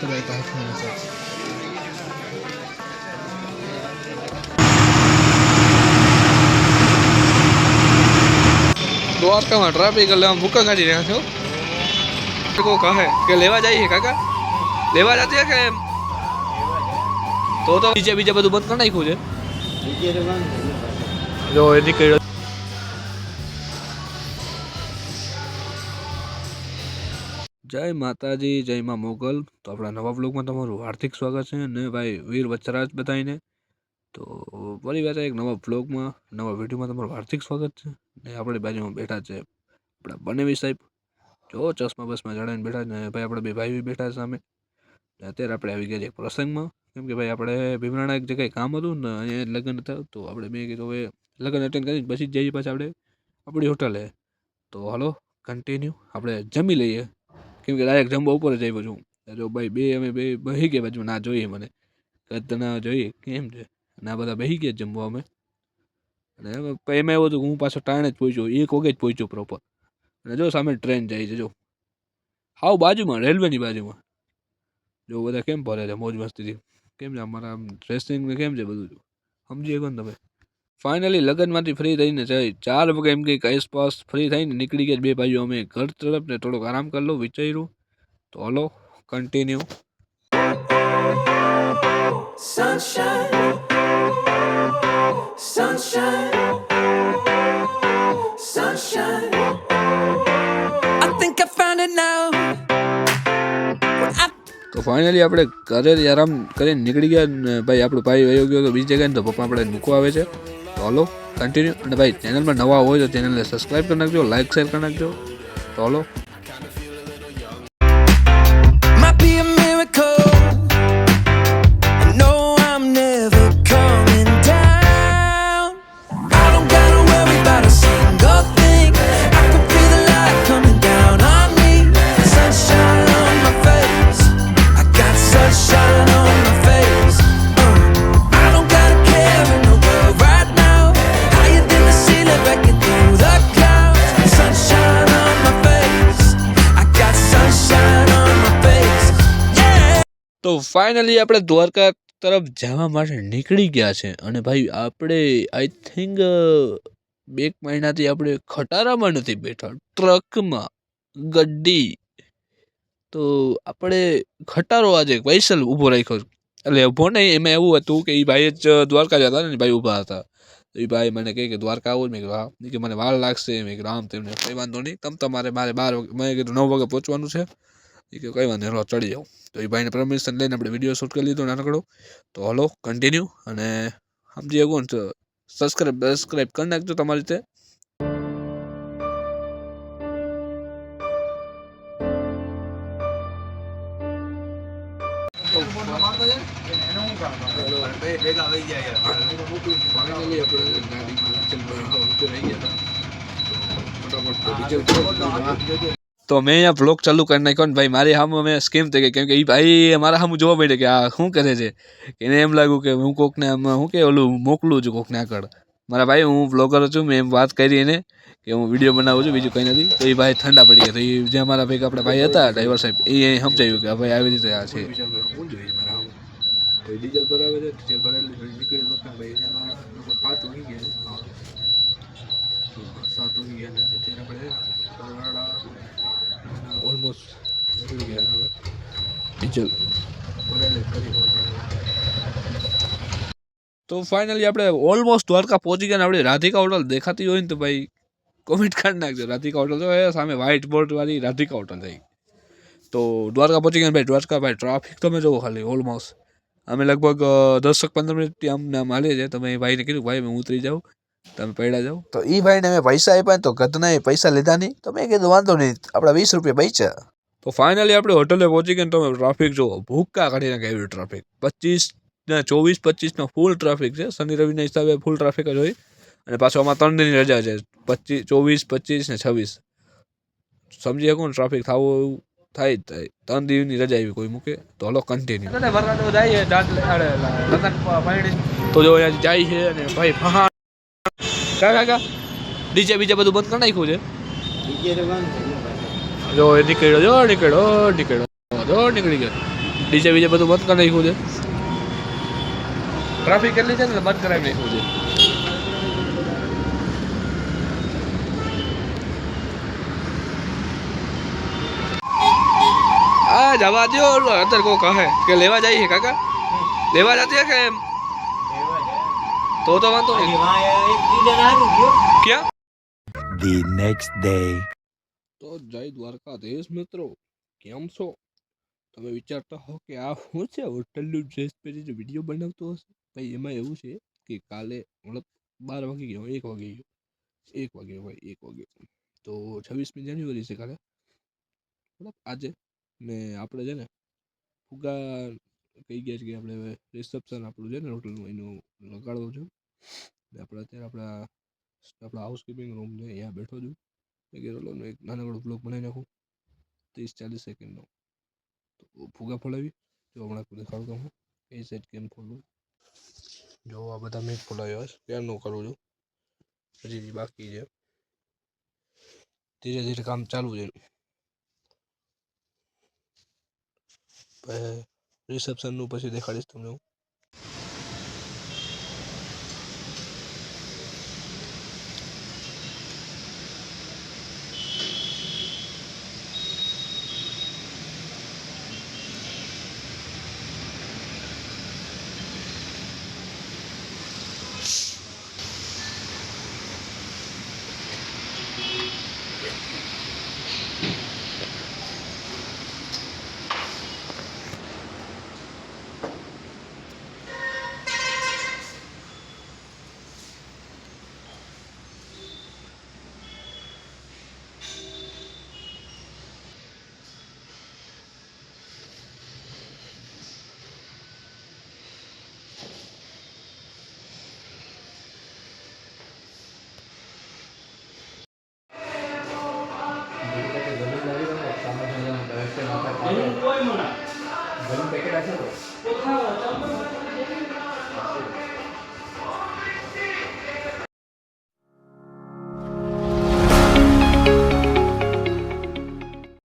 रहता है खाने से દ્વારકામાં ટ્રાફિક એટલે આમ ભૂકા કાઢી રહ્યા છો લોકો કહે કે લેવા જઈએ કાકા લેવા જતી કે તો તો બીજે બીજે બધું બંધ કરી નાખ્યું છે જો એની કઈ જય માતાજી, જય માં મોગલ. તો આપણા નવા બ્લોગમાં તમારું હાર્દિક સ્વાગત છે ને ભાઈ વીર વચ્છરાજ બતાવીને તો ફરી પાછા એક નવા બ્લોગમાં નવા વિડીયોમાં તમારું હાર્દિક સ્વાગત છે. ને આપણી બાજુમાં બેઠા છે આપણા બનેવી સાહેબ. જો ચશ્મા બસમાં જણાવીને બેઠા ને ભાઈ આપણે બે ભાઈ બી બેઠા સામે. ને અત્યારે આપણે આવી ગયા છે એક પ્રસંગમાં. કેમ કે ભાઈ આપણે ભીમરાણા એક જગ્યાએ કામ હતું ને અહીંયા લગ્ન હતા. તો આપણે મેં કીધું હવે લગ્ન અટેન્ડ કરી પછી જઈએ પાછા આપણે આપણી હોટલે તો હાલો કન્ટિન્યુ આપણે જમી લઈએ. કેમ કે ડાયરેક્ટ જમવા ઉપર જ આવ્યો છું. જો ભાઈ, બે અમે બે બહી ગયા બાજુ ના જોઈએ મને. કદ ના જોઈએ. કેમ છે? ના, બધા બહી ગયા જમવા અમે. અને એમાં એવું હતું હું પાછો ટાણે જ પહોંચ્યો. એક વાગે જ પહોંચ્યો પ્રોપર અને જો સામે ટ્રેન જાય છે, જો. હાવ બાજુમાં રેલવેની બાજુમાં. જો બધા કેમ ભરે છે, મોજ મસ્તીથી. કેમ છે અમારા આમ ડ્રેસિંગ ને કેમ છે બધું? સમજી શકો ને તમે? ફાઇનલી લગ્નમાંથી ફ્રી થઈને જાય ચાર વાગે એમ કંઈક આસપાસ ફ્રી થઈને નીકળી ગયા બે ભાઈઓ. અમે ઘર તરફ ને થોડોક આરામ કરી લો વિચાર્યું. તો hello continue Sunshine, sunshine, sunshine. I think I found it now. તો ફાઇનલી આપણે ઘરે આરામ કરીને નીકળી ગયા. ભાઈ આપણો ભાઈ વયો ગયો તો બીજી જગ્યાએ તો પપ્પા આપણે મૂકવા આવે છે. તો હલો કન્ટિન્યુ અને ભાઈ ચેનલમાં નવા હોય તો ચેનલને સબસ્ક્રાઈબ કરી નાખજો લાઈક શેર કરી નાખજો. તો હલો. ફાઇનલી આપણે દ્વારકા તરફ જવા માટે નીકળી ગયા છે. અને ભાઈ, આપણે આઈ થિંક બે મહિનાથી આપણે ખટારામાં નથી બેઠા. ટ્રકમાં, ગડ્ડી. તો આપણે ખટારો આજે વૈસલ ઊભો રાખ્યો એટલે ઊભો નહીં, એમાં એવું હતું કે એ ભાઈ જ દ્વારકા જતા ને ભાઈ ઊભા હતા. એ ભાઈ મને કહે કે, દ્વારકા આવો. મેં હા. કે મને વાર લાગશે. મેં કીધું, આમ તેમને કંઈ વાંધો નહીં. તમ તમારે મારે બાર મેં કીધું, નવ વાગે પહોંચવાનું છે. એ કે કંઈ વાંધો નહીં હાલો ચડી જાઓ તો એ ભાઈને પરમિશન લઈને આપણે વિડીયો શૂટ કરી લીધો નાનકડો તો હલો કન્ટિન્યુ અને સમજી શકો ને તો સબસ્ક્રાઈબ સબસ્ક્રાઈબ કરી નાખજો તમારી રીતે તો મેં અહીંયા બ્લોગ ચાલુ કરી નાખ્યો ને ભાઈ, મારી સામે મેં સ્કીમ થઈ ગઈ. કેમ કે એ ભાઈ મારા સામે જોવા મળે કે આ શું કરે છે? એને એમ લાગ્યું કે હું કોકને આમ શું કે ઓલું મોકલું છું કોકને આગળ. મારા ભાઈ, હું બ્લોગર છું, મેં એમ વાત કરી એને કે હું વીડિયો બનાવું છું, બીજું કંઈ નથી. તો એ ભાઈ ઠંડા પડી ગયા. તો એ જે અમારા ભાઈ આપણા ભાઈ હતા ડ્રાઈવર સાહેબ એ સમજાયું કે ભાઈ આવી રીતે આ છે. ભરાવે છે ઓલમોસ્ટ નીકળી ગયા હવે ડીઝલ ભરાયેલું કરી તો ફાઇનલી આપણે ઓલમોસ્ટ દ્વારકા પહોંચી ગયા ને આપણે રાધિકા હોટલ દેખાતી હોય ને તો ભાઈ કોમેન્ટ કરી નાખજો રાધિકા હોટલ જો એ સામે વ્હાઇટ બોર્ડ વાળી રાધિકા હોટલ થઈ તો દ્વારકા પહોંચી ગયા ને ભાઈ દ્વારકા ભાઈ ટ્રાફિક તમે જોવો ખાલી ઓલમોસ્ટ અમે લગભગ અ, દસક પંદર મિનિટથી આમ ને આમ હાલીએ છીએ તમે એ ભાઈને કીધું ભાઈ હું ઉતરી જાઉં તમે પડ્યા જાઓ તો એ ભાઈને મેં પૈસા આપ્યા ને તો ગધના એ પૈસા લીધા નહીં તો મેં કીધું વાંધો નહીં આપણા વીસ રૂપિયા પૈસા તો ફાઇનલી આપણે હોટલે પહોંચી ગયા ને તમે ટ્રાફિક જુઓ ભૂક્કા કાઢી નાખે એવી ટ્રાફિક પચીસ ને ચોવીસ પચીસનો ફૂલ ટ્રાફિક છે શનિ રવિના હિસાબે ફૂલ ટ્રાફિક જ હોય અને પાછો આમાં ત્રણ દિનની રજા છે પચીસ ચોવીસ પચીસ ને છવ્વીસ સમજી શકો ને ટ્રાફિક થવું એવું થાય જ થાય ત્રણ દિવસની રજા એવી કોઈ મૂકે તો હલો કન્ટિન્યુ તો જો અહીંયા જાય છે અને ભાઈ ફહાણ કા કાકા ડીજે બીજે બધું બંધ કરી નાખ્યું છે જો એ નીકળ્યો જો નીકળ્યો નીકળ્યો જો નીકળી ગયો ડીજે બીજે બધું બંધ કરી નાખ્યું છે ટ્રાફિક કેટલી છે ને એટલે બંધ કરાવી નાખ્યું છે આ જવા દો અત્યારે કોઈ કહે કે લેવા જઈએ કાકા લેવા જતી કે એમ તો તો વાંધો નહીં. ક્યાં? ધી નેક્સ્ટ ડે તો જય દ્વારકાધીશ મિત્રો કેમ છો? તમે વિચારતા હો કે આ શું છે? હોટલનું ડ્રેસ પહેરીને વીડિયો બનાવતો હશે? ભાઈ એમાં એવું છે કે કાલે મતલબ બાર વાગી ગયો એક વાગી ગયો. એક વાગે ભાઈ એક વાગે. તો છવ્વીસમી જાન્યુઆરી છે કાલે. મતલબ આજે ને આપણે છે ને ફુગા કહી ગયા છે કે આપણે હવે રિસેપ્શન આપણું છે ને હોટલનું એનું લગાડવું છે ને આપણે અત્યારે આપણા આપણા હાઉસકીપિંગ રૂમ છે અહીંયા બેઠો છું મેં કીધું લો ને એક નાનકડો બ્લોગ બનાવી નાખું ત્રીસ ચાલીસ સેકન્ડનો તો ફુગા ફોલાવી જો હમણાં દેખાડું હું કઈ સાઈડ કેમ ફોલવું જો આ બધા મેં ફોલાવ્યા છે ક્યારનું કરું છું હજી બાકી છે ધીરે ધીરે કામ ચાલુ છે રિસેપ્શનનું પછી દેખાડીશ તમને હું বেলুন